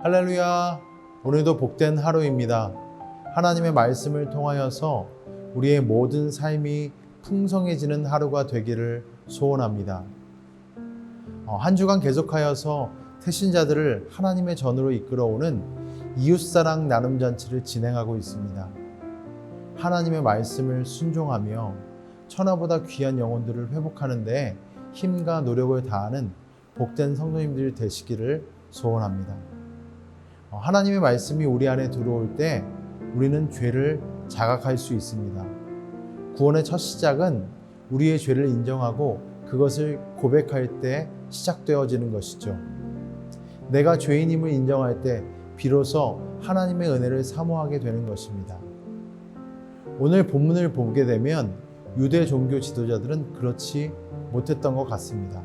할렐루야. 오늘도 복된 하루입니다. 하나님의 말씀을 통하여서 우리의 모든 삶이 풍성해지는 하루가 되기를 소원합니다. 어, 한 주간 계속하여서 태신자들을 하나님의 전으로 이끌어오는 이웃사랑 나눔 잔치를 진행하고 있습니다. 하나님의 말씀을 순종하며 천하보다 귀한 영혼들을 회복하는데 힘과 노력을 다하는 복된 성도님들이 되시기를 소원합니다. 어, 하나님의 말씀이 우리 안에 들어올 때 우리는 죄를 자각할 수 있습니다. 구원의 첫 시작은 우리의 죄를 인정하고 그것을 고백할 때 시작되어지는 것이죠. 내가 죄인임을 인정할 때 비로소 하나님의 은혜를 사모하게 되는 것입니다. 오늘 본문을 보게 되면 유대 종교 지도자들은 그렇지 못했던 것 같습니다.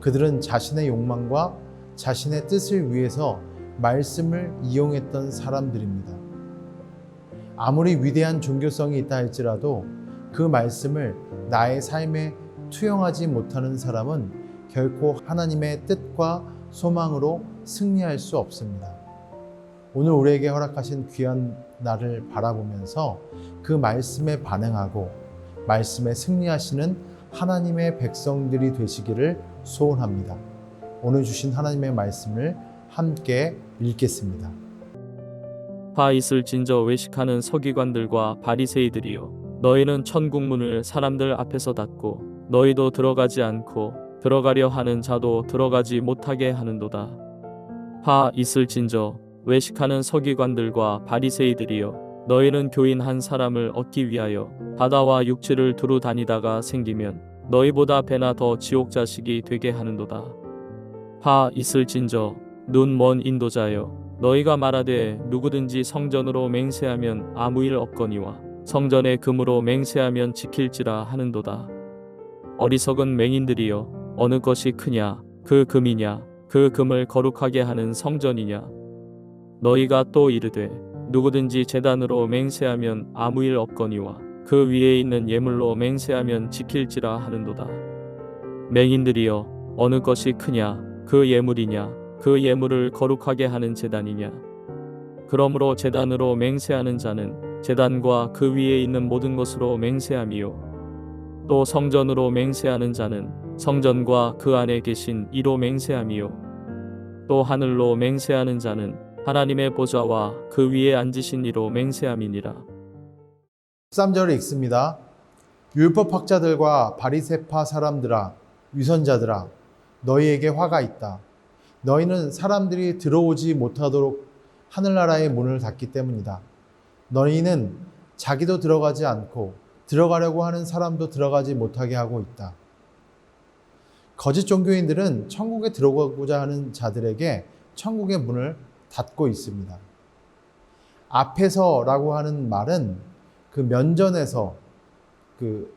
그들은 자신의 욕망과 자신의 뜻을 위해서 말씀을 이용했던 사람들입니다. 아무리 위대한 종교성이 있다 할지라도 그 말씀을 나의 삶에 투영하지 못하는 사람은 결코 하나님의 뜻과 소망으로 승리할 수 없습니다. 오늘 우리에게 허락하신 귀한 날을 바라보면서 그 말씀에 반응하고 말씀에 승리하시는 하나님의 백성들이 되시기를 소원합니다. 오늘 주신 하나님의 말씀을 함께 읽겠습니다. 화 있을 진저 외식하는 서기관들과 바리새이들이여 너희는 천국 문을 사람들 앞에서 닫고 너희도 들어가지 않고 들어가려 하는 자도 들어가지 못하게 하는도다 화 있을 진저 외식하는 서기관들과 바리새이들이여 너희는 교인 한 사람을 얻기 위하여 바다와 육지를 두루 다니다가 생기면 너희보다 배나 더 지옥 자식이 되게 하는도다 화 있을 진저 눈 먼 인도자여 너희가 말하되 누구든지 성전으로 맹세하면 아무 일 없거니와 성전의 금으로 맹세하면 지킬지라 하는도다. 어리석은 맹인들이여 어느 것이 크냐? 그 금이냐? 그 금을 거룩하게 하는 성전이냐? 너희가 또 이르되 누구든지 재단으로 맹세하면 아무 일 없거니와 그 위에 있는 예물로 맹세하면 지킬지라 하는도다. 맹인들이여 어느 것이 크냐? 그 예물이냐 그 예물을 거룩하게 하는 제단이냐 그러므로 제단으로 맹세하는 자는 제단과 그 위에 있는 모든 것으로 맹세함이요 또 성전으로 맹세하는 자는 성전과 그 안에 계신 이로 맹세함이요 또 하늘로 맹세하는 자는 하나님의 보좌와 그 위에 앉으신 이로 맹세함이니라 13절을 읽습니다. 율법 학자들과 바리새파 사람들아 위선자들아 너희에게 화가 있다. 너희는 사람들이 들어오지 못하도록 하늘나라의 문을 닫기 때문이다. 너희는 자기도 들어가지 않고 들어가려고 하는 사람도 들어가지 못하게 하고 있다. 거짓 종교인들은 천국에 들어가고자 하는 자들에게 천국의 문을 닫고 있습니다. 앞에서라고 하는 말은 그 면전에서 그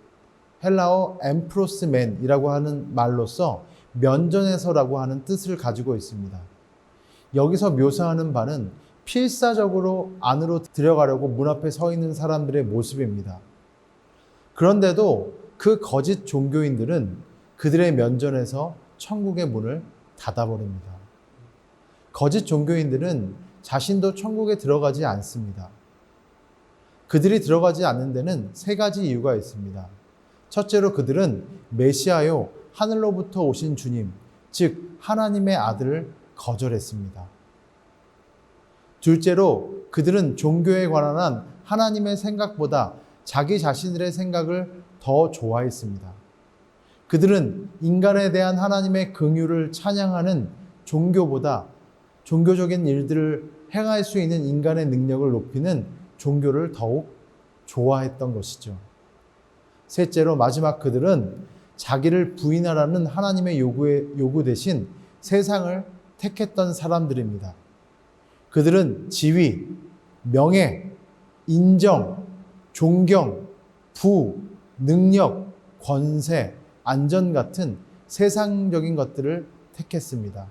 헬라어 엠프로스맨이라고 하는 말로서 면전에서라고 하는 뜻을 가지고 있습니다. 여기서 묘사하는 바는 필사적으로 안으로 들어가려고 문 앞에 서 있는 사람들의 모습입니다. 그런데도 그 거짓 종교인들은 그들의 면전에서 천국의 문을 닫아버립니다. 거짓 종교인들은 자신도 천국에 들어가지 않습니다. 그들이 들어가지 않는 데는 세 가지 이유가 있습니다. 첫째로 그들은 메시아요, 하늘로부터 오신 주님, 즉 하나님의 아들을 거절했습니다. 둘째로 그들은 종교에 관한 하나님의 생각보다 자기 자신들의 생각을 더 좋아했습니다. 그들은 인간에 대한 하나님의 긍휼을 찬양하는 종교보다 종교적인 일들을 행할 수 있는 인간의 능력을 높이는 종교를 더욱 좋아했던 것이죠. 셋째로 마지막 그들은 자기를 부인하라는 하나님의 요구에, 요구 대신 세상을 택했던 사람들입니다. 그들은 지위, 명예, 인정, 존경, 부, 능력, 권세, 안전 같은 세상적인 것들을 택했습니다.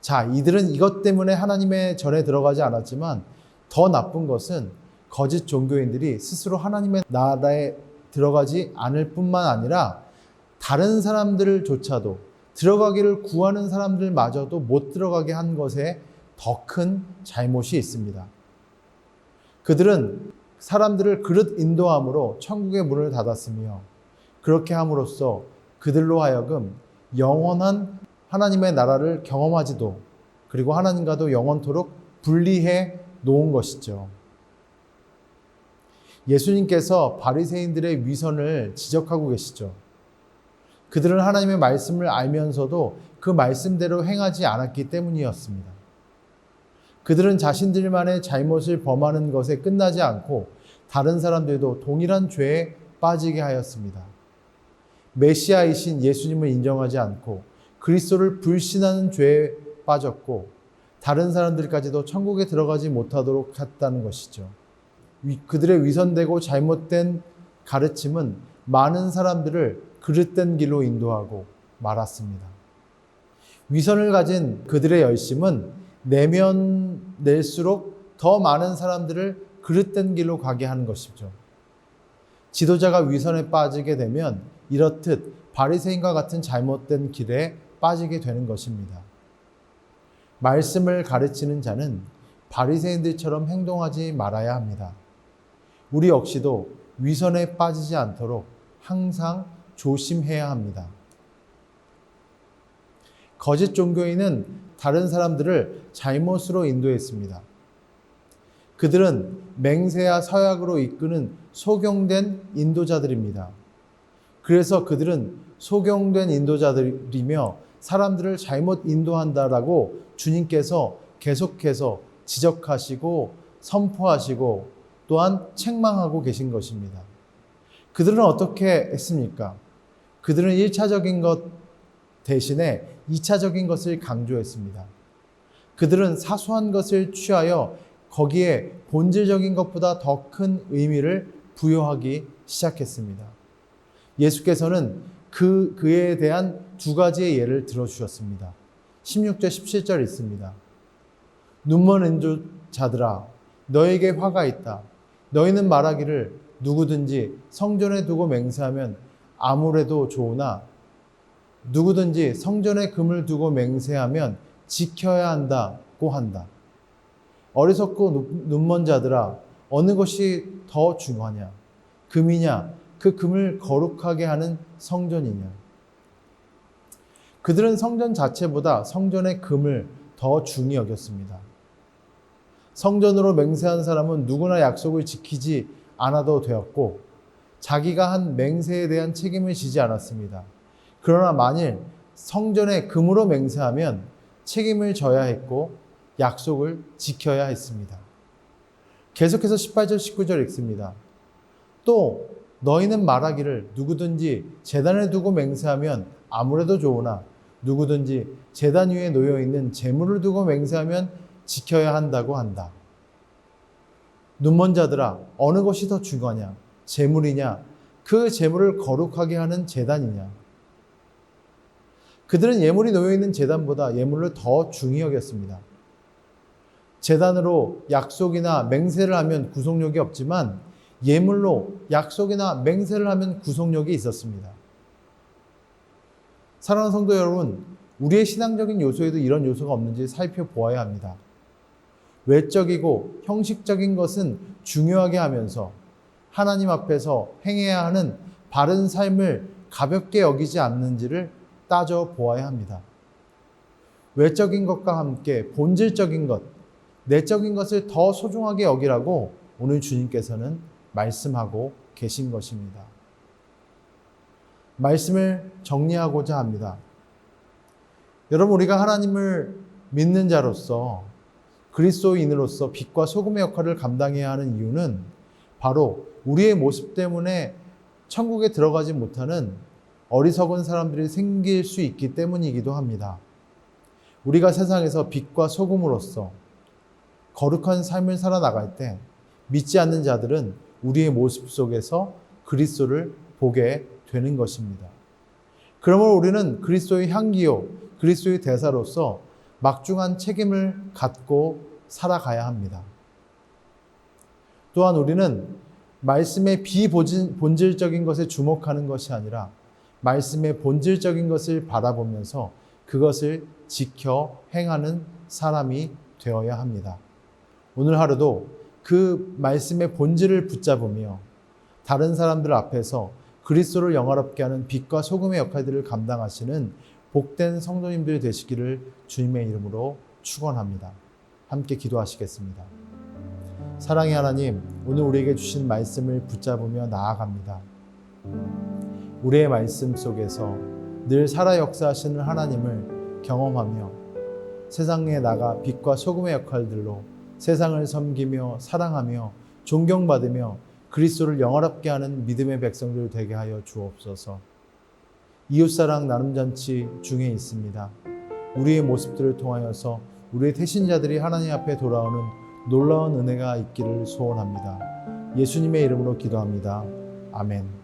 자, 이들은 이것 때문에 하나님의 전에 들어가지 않았지만 더 나쁜 것은 거짓 종교인들이 스스로 하나님의 나라에 들어가지 않을 뿐만 아니라 다른 사람들조차도 들어가기를 구하는 사람들마저도 못 들어가게 한 것에 더 큰 잘못이 있습니다. 그들은 사람들을 그릇 인도함으로 천국의 문을 닫았으며 그렇게 함으로써 그들로 하여금 영원한 하나님의 나라를 경험하지도 그리고 하나님과도 영원토록 분리해 놓은 것이죠. 예수님께서 바리새인들의 위선을 지적하고 계시죠. 그들은 하나님의 말씀을 알면서도 그 말씀대로 행하지 않았기 때문이었습니다. 그들은 자신들만의 잘못을 범하는 것에 끝나지 않고 다른 사람들도 동일한 죄에 빠지게 하였습니다. 메시아이신 예수님을 인정하지 않고 그리스도를 불신하는 죄에 빠졌고 다른 사람들까지도 천국에 들어가지 못하도록 했다는 것이죠. 위- 그들의 위선되고 잘못된 가르침은 많은 사람들을 그릇된 길로 인도하고 말았습니다. 위선을 가진 그들의 열심은 내면 낼수록 더 많은 사람들을 그릇된 길로 가게 하는 것이죠. 지도자가 위선에 빠지게 되면 이렇듯 바리새인과 같은 잘못된 길에 빠지게 되는 것입니다. 말씀을 가르치는 자는 바리새인들처럼 행동하지 말아야 합니다. 우리 역시도 위선에 빠지지 않도록 항상 조심해야 합니다. 거짓 종교인은 다른 사람들을 잘못으로 인도했습니다. 그들은 맹세와 서약으로 이끄는 소경된 인도자들입니다. 그래서 그들은 소경된 인도자들이며 사람들을 잘못 인도한다라고 주님께서 계속해서 지적하시고 선포하시고 또한 책망하고 계신 것입니다. 그들은 어떻게 했습니까? 그들은 1차적인 것 대신에 2차적인 것을 강조했습니다. 그들은 사소한 것을 취하여 거기에 본질적인 것보다 더 큰 의미를 부여하기 시작했습니다. 예수께서는 그, 그에 대한 두 가지의 예를 들어주셨습니다. 16절, 17절 있습니다. 눈먼 인조자들아, 너에게 화가 있다. 너희는 말하기를 누구든지 성전에 두고 맹세하면 아무래도 좋으나 누구든지 성전에 금을 두고 맹세하면 지켜야 한다고 한다. 어리석고 눈- 눈먼 자들아, 어느 것이 더 중요하냐? 금이냐? 그 금을 거룩하게 하는 성전이냐? 그들은 성전 자체보다 성전의 금을 더 중히 여겼습니다. 성전으로 맹세한 사람은 누구나 약속을 지키지 않아도 되었고, 자기가 한 맹세에 대한 책임을 지지 않았습니다. 그러나 만일 성전에 금으로 맹세하면 책임을 져야 했고, 약속을 지켜야 했습니다. 계속해서 18절, 19절 읽습니다. 또 너희는 말하기를 누구든지 재단에 두고 맹세하면 아무래도 좋으나 누구든지 재단 위에 놓여 있는 재물을 두고 맹세하면 지켜야 한다고 한다. 눈먼 자들아 어느 것이 더 중요하냐? 재물이냐? 그 재물을 거룩하게 하는 재단이냐? 그들은 예물이 놓여 있는 재단보다 예물을 더 중히 여겼습니다. 재단으로 약속이나 맹세를 하면 구속력이 없지만 예물로 약속이나 맹세를 하면 구속력이 있었습니다. 사랑하는 성도 여러분, 우리의 신앙적인 요소에도 이런 요소가 없는지 살펴보아야 합니다. 외적이고 형식적인 것은 중요하게 하면서 하나님 앞에서 행해야 하는 바른 삶을 가볍게 여기지 않는지를 따져 보아야 합니다. 외적인 것과 함께 본질적인 것, 내적인 것을 더 소중하게 여기라고 오늘 주님께서는 말씀하고 계신 것입니다. 말씀을 정리하고자 합니다. 여러분, 우리가 하나님을 믿는 자로서 그리스도인으로서 빛과 소금의 역할을 감당해야 하는 이유는 바로 우리의 모습 때문에 천국에 들어가지 못하는 어리석은 사람들이 생길 수 있기 때문이기도 합니다. 우리가 세상에서 빛과 소금으로서 거룩한 삶을 살아나갈 때 믿지 않는 자들은 우리의 모습 속에서 그리스도를 보게 되는 것입니다. 그러므로 우리는 그리스도의 향기요, 그리스도의 대사로서 막중한 책임을 갖고 살아가야 합니다. 또한 우리는 말씀의 비본질적인 것에 주목하는 것이 아니라 말씀의 본질적인 것을 바라보면서 그것을 지켜 행하는 사람이 되어야 합니다. 오늘 하루도 그 말씀의 본질을 붙잡으며 다른 사람들 앞에서 그리스도를 영화롭게 하는 빛과 소금의 역할들을 감당하시는 복된 성도님들이 되시기를 주님의 이름으로 축원합니다. 함께 기도하시겠습니다. 사랑의 하나님, 오늘 우리에게 주신 말씀을 붙잡으며 나아갑니다. 우리의 말씀 속에서 늘 살아 역사하시는 하나님을 경험하며 세상에 나가 빛과 소금의 역할들로 세상을 섬기며 사랑하며 존경받으며 그리스도를 영화롭게 하는 믿음의 백성들 되게 하여 주옵소서. 이웃사랑 나눔잔치 중에 있습니다. 우리의 모습들을 통하여서 우리의 태신자들이 하나님 앞에 돌아오는 놀라운 은혜가 있기를 소원합니다. 예수님의 이름으로 기도합니다. 아멘.